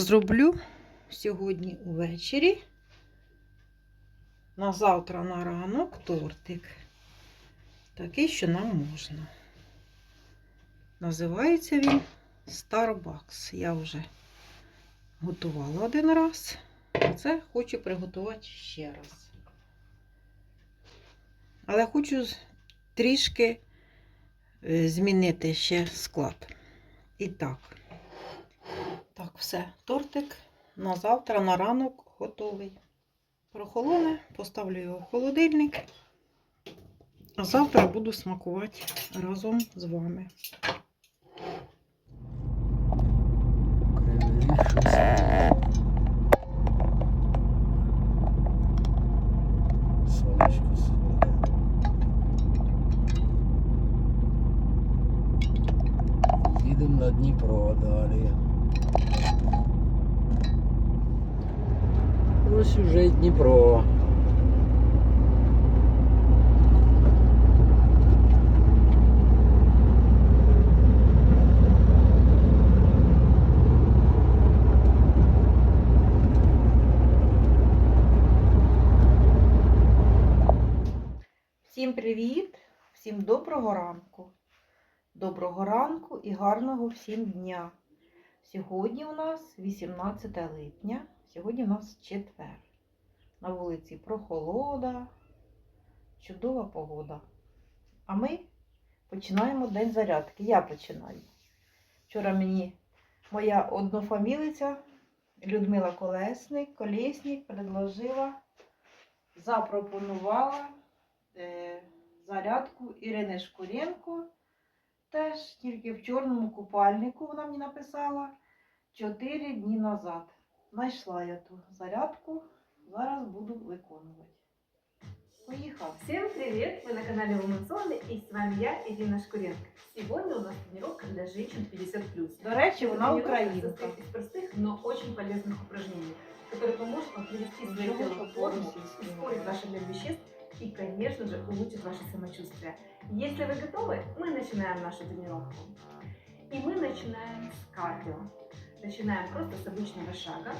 зроблю сьогодні увечері. На завтра на ранок тортик. Такий, що нам можна. Називається він Starbucks. Я вже готувала один раз. А це хочу приготувати ще раз. Але хочу трішки е, змінити ще склад. І так. Так, все. Тортик на завтра, на ранок готовий. Прохолоне, поставлю його в холодильник. А завтра буду смакувати разом з вами. Всім доброго ранку. Доброго ранку і гарного всім дня. Сьогодні у нас 18 липня, сьогодні у нас четвер. На вулиці прохолода, чудова погода. А ми починаємо день зарядки. Я починаю. Вчора мені моя однофамілиця Людмила Колесник, Колєсник предложила, запропонувала е, зарядку Ірини Шкуренко. Теж тільки в чорному купальнику вона мені написала 4 дні назад. Знайшла я ту зарядку, зараз буду виконувати. Поїхав. Всем привет! Вы на канале Woman Zone и с вами я, Ирина Шкуренко. Сегодня у нас тренировка для женщин 50+. До речі, вона Тренировка українка. состоит из простых, но очень полезных упражнений, которые поможет вам привести свое Ничего, тело в что форму, по-российски ускорить ваш обмен веществ и, конечно же, улучшит ваше самочувствие. Если вы готовы, мы начинаем нашу тренировку. И мы начинаем с кардио. Начинаем просто с обычного шага.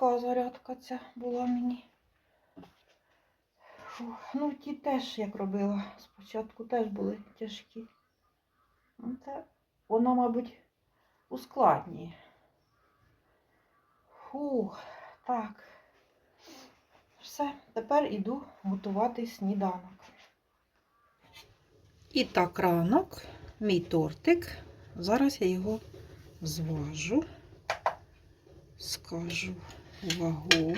Тяжка зарядка ця була мені. Фу, ну, ті теж як робила. Спочатку теж були тяжкі. Ну, Це вона, мабуть, ускладнює. Фу, так. Все, тепер іду готувати сніданок. І так, ранок, мій тортик. Зараз я його зважу, скажу вагу.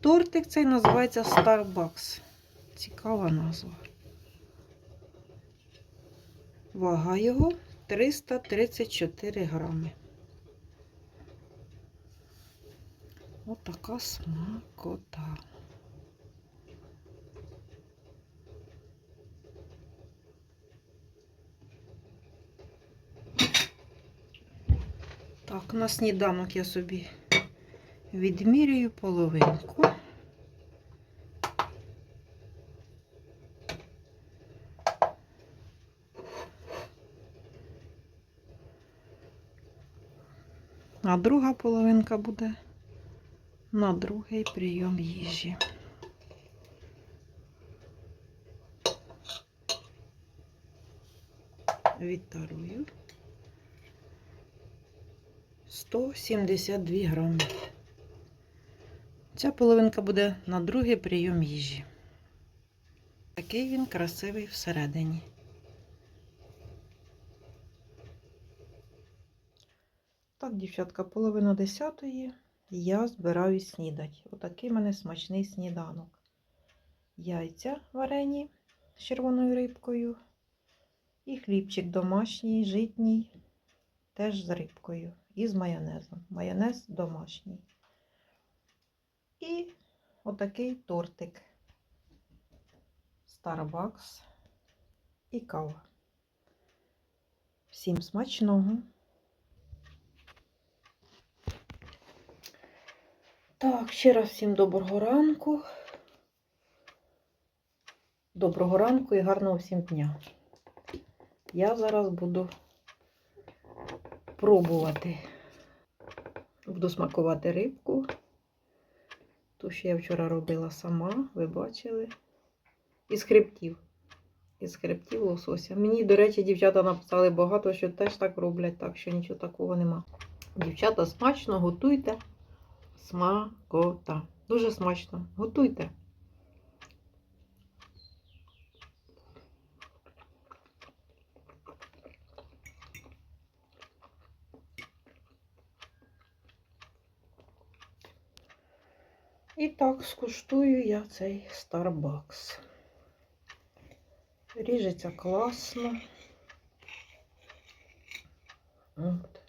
Тортик цей називається Starbucks. Цікава назва. Вага його 334 грами. Отака смакота. Так, на сніданок я собі відмірюю половинку. А друга половинка буде на другий прийом їжі. Відтарую. 172 грами. Ця половинка буде на другий прийом їжі. Такий він красивий всередині. Так, дівчатка, половина десятої. Я збираюсь снідати. Отакий в мене смачний сніданок. Яйця варені з червоною рибкою. І хлібчик домашній, житній, теж з рибкою і з майонезом. Майонез домашній. І отакий тортик. Starbucks і кава. Всім смачного! Так, ще раз всім доброго ранку. Доброго ранку і гарного всім дня. Я зараз буду пробувати. Буду смакувати рибку. Ту, що я вчора робила сама, ви бачили. Із хребтів. Із хребтів лосося. Мені, до речі, дівчата написали багато, що теж так роблять, так що нічого такого нема. Дівчата, смачно готуйте. Смакота. Дуже смачно. Готуйте. І так скуштую я цей Starbucks. Ріжеться класно. От.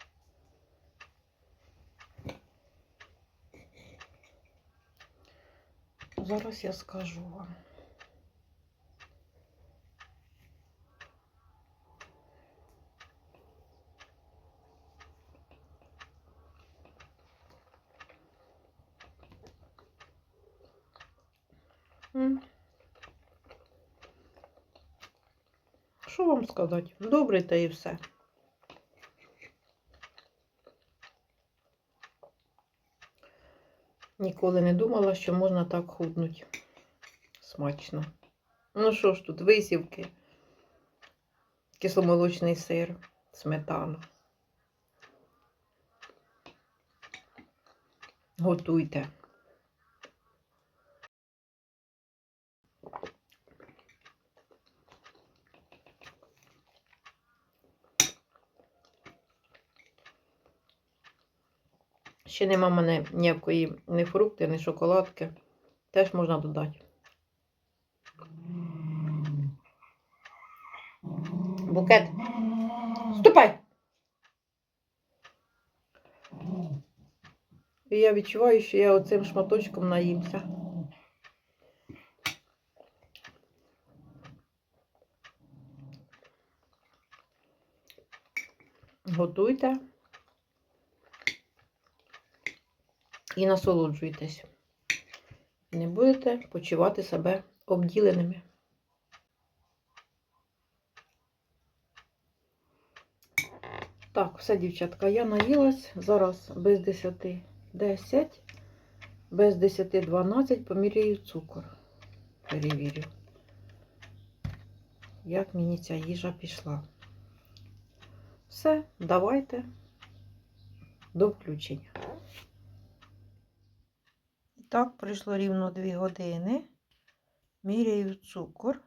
Зараз я скажу вам. М. Що вам сказати? Добре та і все. Ніколи не думала, що можна так худнути. Смачно. Ну що ж тут, висівки, кисломолочний сир, сметана. Готуйте. Ще нема мене ніякої ні фрукти, ні шоколадки. Теж можна додати. Букет. Ступай! І я відчуваю, що я оцим шматочком наїмся. Готуйте. І насолоджуйтесь. Не будете почувати себе обділеними. Так, все, дівчатка, я наїлась. Зараз без 10 10, без 10 12 поміряю цукор. Перевірю, як мені ця їжа пішла. Все, давайте до включення. Так, пройшло рівно 2 години. Міряю цукор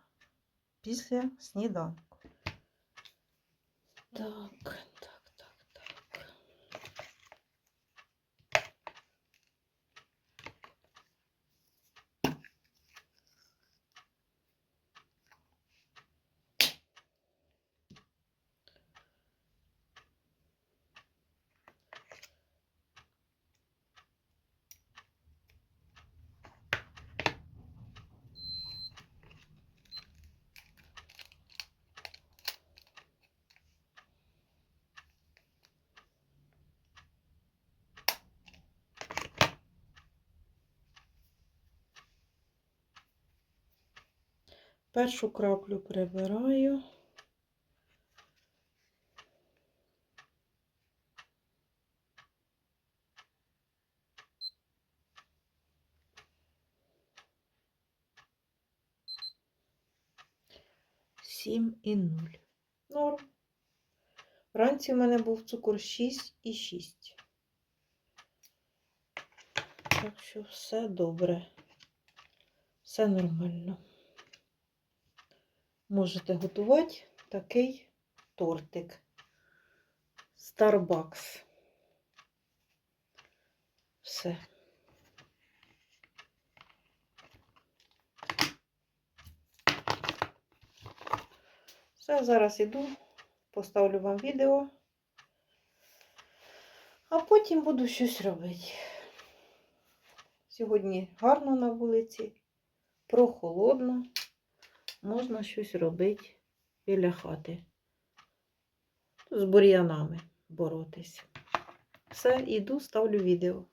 після сніданку. Так, Першу краплю прибираю. Сім і нуль. Норм. Вранці в мене був цукор 6 і 6. Так що все добре. Все нормально. Можете готувати такий тортик. Starbucks. Все. Все, зараз іду, поставлю вам відео, а потім буду щось робити. Сьогодні гарно на вулиці, прохолодно можна щось робити біля хати. З бур'янами боротись. Все, іду, ставлю відео.